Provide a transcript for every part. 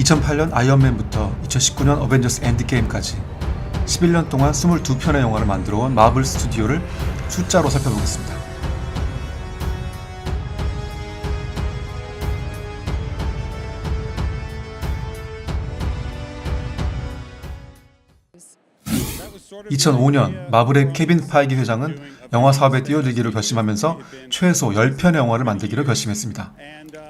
2008년 아이언맨부터 2019년 어벤져스 엔드게임까지 11년 동안 22편의 영화를 만들어 온 마블 스튜디오를 숫자로 살펴보겠습니다. (2005년) 마블의 케빈 파이기 회장은 영화 사업에 뛰어들기로 결심하면서 최소 10편의 영화를 만들기로 결심했습니다.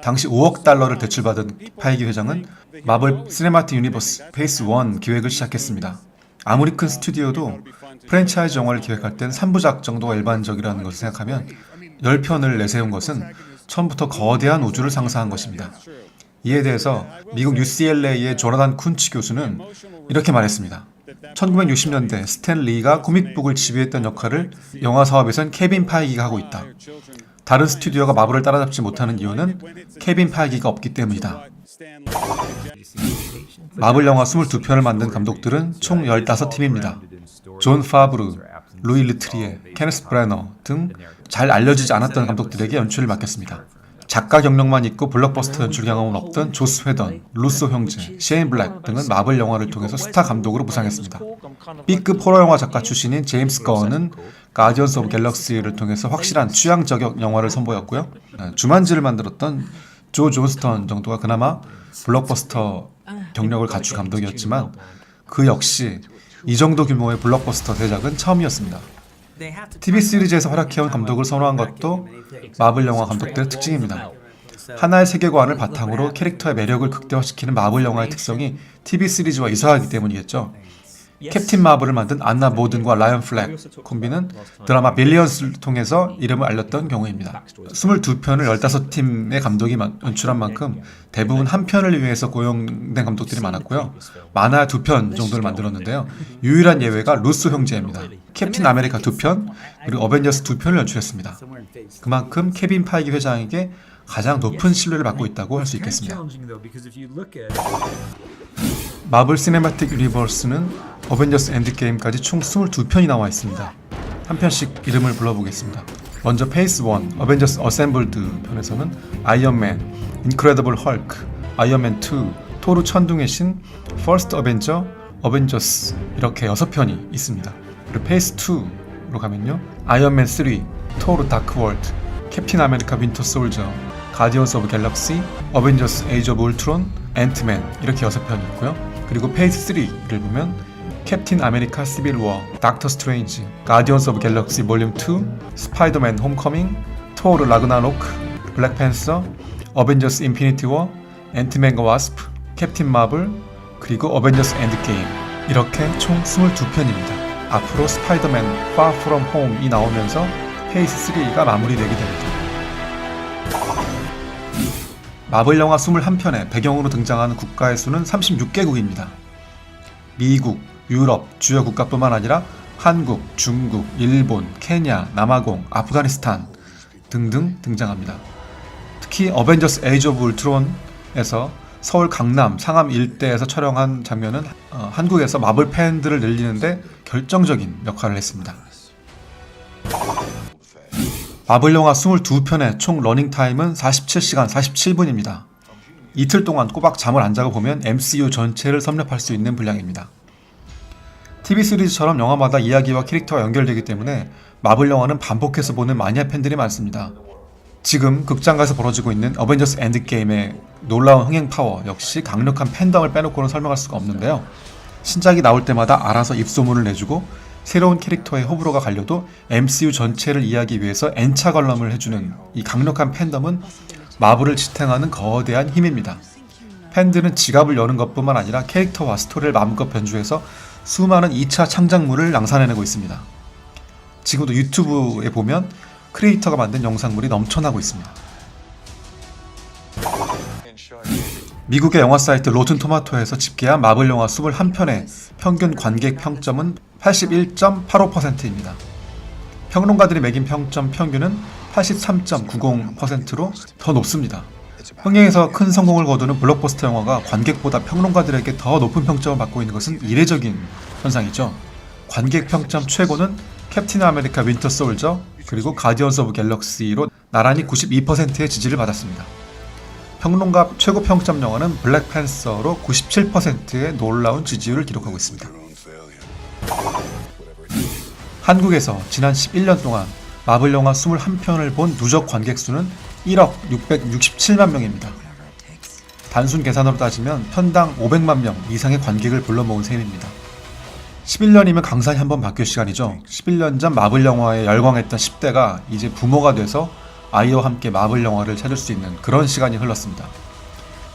당시 5억 달러를 대출받은 파이기 회장은 마블 시네마틱 유니버스 페이스 1 기획을 시작했습니다. 아무리 큰 스튜디오도 프랜차이즈 영화를 기획할 땐 3부작 정도가 일반적이라는 것을 생각하면 10편을 내세운 것은 처음부터 거대한 우주를 상상한 것입니다. 이에 대해서 미국 UCLA의 조나단 쿤치 교수는 이렇게 말했습니다. 1960년대 스탠 리가 코믹북을 지휘했던 역할을 영화 사업에선 케빈 파이기가 하고 있다. 다른 스튜디오가 마블을 따라잡지 못하는 이유는 케빈 파이기가 없기 때문이다. 마블 영화 22편을 만든 감독들은 총 15팀입니다. 존 파브르, 루이 리트리에, 케네스 브레너 등 잘 알려지지 않았던 감독들에게 연출을 맡겼습니다. 작가 경력만 있고 블록버스터 연출 경험은 없던 조스 회던, 루소 형제, 셰인 블랙 등은 마블 영화를 통해서 스타 감독으로 부상했습니다. B급 호러 영화 작가 출신인 제임스 거언은 가디언스 오브 갤럭시를 통해서 확실한 취향 저격 영화를 선보였고요. 아, 주만지를 만들었던 조 존스턴 정도가 그나마 블록버스터 경력을 갖춘 감독이었지만 그 역시 이 정도 규모의 블록버스터 대작은 처음이었습니다. TV 시리즈에서 활약해온 감독을 선호한 것도 마블 영화 감독들의 특징입니다. 하나의 세계관을 바탕으로 캐릭터의 매력을 극대화시키는 마블 영화의 특성이 TV 시리즈와 유사하기 때문이겠죠. 캡틴 마블을 만든 안나 모든과 라이언 플렉 콤비는 드라마 빌리언스를 통해서 이름을 알렸던 경우입니다. 22편을 15팀의 감독이 연출한 만큼 대부분 한 편을 위해서 고용된 감독들이 많았고요. 많아야 두편 정도를 만들었는데요. 유일한 예외가 루스 형제입니다. 캡틴 아메리카 두 편, 그리고 어벤져스 두 편을 연출했습니다. 그만큼 케빈 파이기 회장에게 가장 높은 신뢰를 받고 있다고 할 수 있겠습니다. 마블 시네마틱 유니버스는 어벤져스 엔드게임까지 총 22편이 나와 있습니다. 한 편씩 이름을 불러보겠습니다. 먼저 페이스 1, 어벤져스 어셈블드 편에서는 아이언맨, 인크레더블 헐크, 아이언맨 2, 토르 천둥의 신, 퍼스트 어벤져, 어벤져스 이렇게 6편이 있습니다. 그리고 페이스 2로 가면요. 아이언맨 3, 토르 다크월드, 캡틴 아메리카 윈터 솔저, 가디언스 오브 갤럭시, 어벤져스 에이지 오브 울트론, 앤트맨 이렇게 6편이 있고요. 그리고 페이스 3를 보면 캡틴 아메리카 시빌 워, 닥터 스트레인지, 가디언스 오브 갤럭시 볼륨 2, 스파이더맨 홈커밍, 토르 라그나로크, 블랙팬서, 어벤져스 인피니티 워, 앤트맨과 와스프, 캡틴 마블, 그리고 어벤져스 엔드게임 이렇게 총 22편입니다. 앞으로 스파이더맨 Far From Home이 나오면서 페이스 3가 마무리되게 됩니다. 마블 영화 21편에 배경으로 등장하는 국가의 수는 36개국입니다. 미국, 유럽 주요 국가뿐만 아니라 한국, 중국, 일본, 케냐, 남아공, 아프가니스탄 등등 등장합니다. 특히 어벤져스 에이지 오브 울트론에서 서울 강남, 상암 일대에서 촬영한 장면은 어, 한국에서 마블 팬들을 늘리는데 결정적인 역할을 했습니다. 마블 영화 22편의 총 러닝타임은 47시간 47분입니다. 이틀 동안 꼬박 잠을 안 자고 보면 MCU 전체를 섭렵할 수 있는 분량입니다. TV 시리즈처럼 영화마다 이야기와 캐릭터가 연결되기 때문에 마블 영화는 반복해서 보는 마니아 팬들이 많습니다. 지금 극장가에서 벌어지고 있는 어벤져스 엔드게임의 놀라운 흥행 파워 역시 강력한 팬덤을 빼놓고는 설명할 수가 없는데요. 신작이 나올 때마다 알아서 입소문을 내주고 새로운 캐릭터의 호불호가 갈려도 MCU 전체를 이해하기 위해서 N차 관람을 해주는 이 강력한 팬덤은 마블을 지탱하는 거대한 힘입니다. 팬들은 지갑을 여는 것뿐만 아니라 캐릭터와 스토리를 마음껏 변주해서 수많은 2차 창작물을 양산해내고 있습니다. 지금도 유튜브에 보면 크리에이터가 만든 영상물이 넘쳐나고 있습니다. 미국의 영화 사이트 로튼 토마토에서 집계한 마블 영화 21편의 평균 관객 평점은 81.85%입니다. 평론가들이 매긴 평점 평균은 83.90%로 더 높습니다. 흥행에서 큰 성공을 거두는 블록버스터 영화가 관객보다 평론가들에게 더 높은 평점을 받고 있는 것은 이례적인 현상이죠. 관객 평점 최고는 캡틴 아메리카 윈터 소울저 그리고 가디언스 오브 갤럭시로 나란히 92%의 지지를 받았습니다. 평론가 최고 평점 영화는 블랙팬서로 97%의 놀라운 지지율을 기록하고 있습니다. 한국에서 지난 11년 동안 마블 영화 21편을 본 누적 관객 수는 1억 667만 명입니다. 단순 계산으로 따지면 편당 500만 명 이상의 관객을 불러 모은 셈입니다. 11년이면 강산이 한 번 바뀔 시간이죠. 11년 전 마블 영화에 열광했던 10대가 이제 부모가 돼서 아이와 함께 마블 영화를 찾을 수 있는 그런 시간이 흘렀습니다.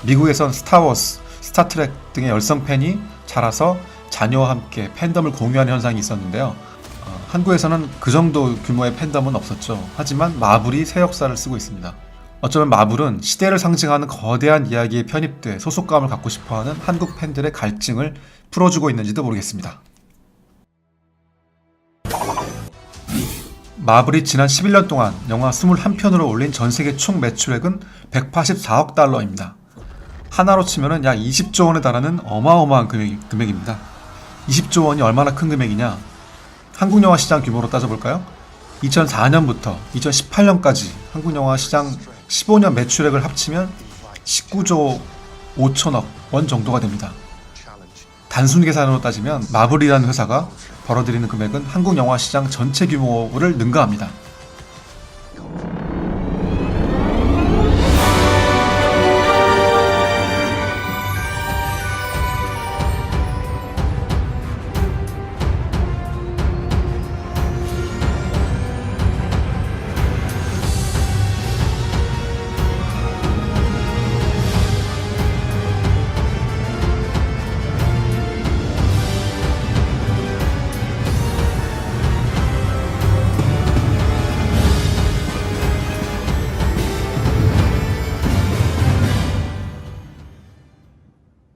미국에선 스타워스, 스타트랙 등의 열성 팬이 자라서 자녀와 함께 팬덤을 공유하는 현상이 있었는데요. 어, 한국에서는 그 정도 규모의 팬덤은 없었죠. 하지만 마블이 새 역사를 쓰고 있습니다. 어쩌면 마블은 시대를 상징하는 거대한 이야기에 편입돼 소속감을 갖고 싶어하는 한국 팬들의 갈증을 풀어주고 있는지도 모르겠습니다. 마블이 지난 11년 동안 영화 21편으로 올린 전 세계 총 매출액은 184억 달러입니다. 하나로 치면은 약 20조 원에 달하는 어마어마한 금액, 금액입니다. 20조 원이 얼마나 큰 금액이냐? 한국 영화 시장 규모로 따져볼까요? 2004년부터 2018년까지 한국 영화 시장 15년 매출액을 합치면 19조 5천억 원 정도가 됩니다. 단순 계산으로 따지면 마블이라는 회사가 벌어들이는 금액은 한국 영화 시장 전체 규모를 능가합니다.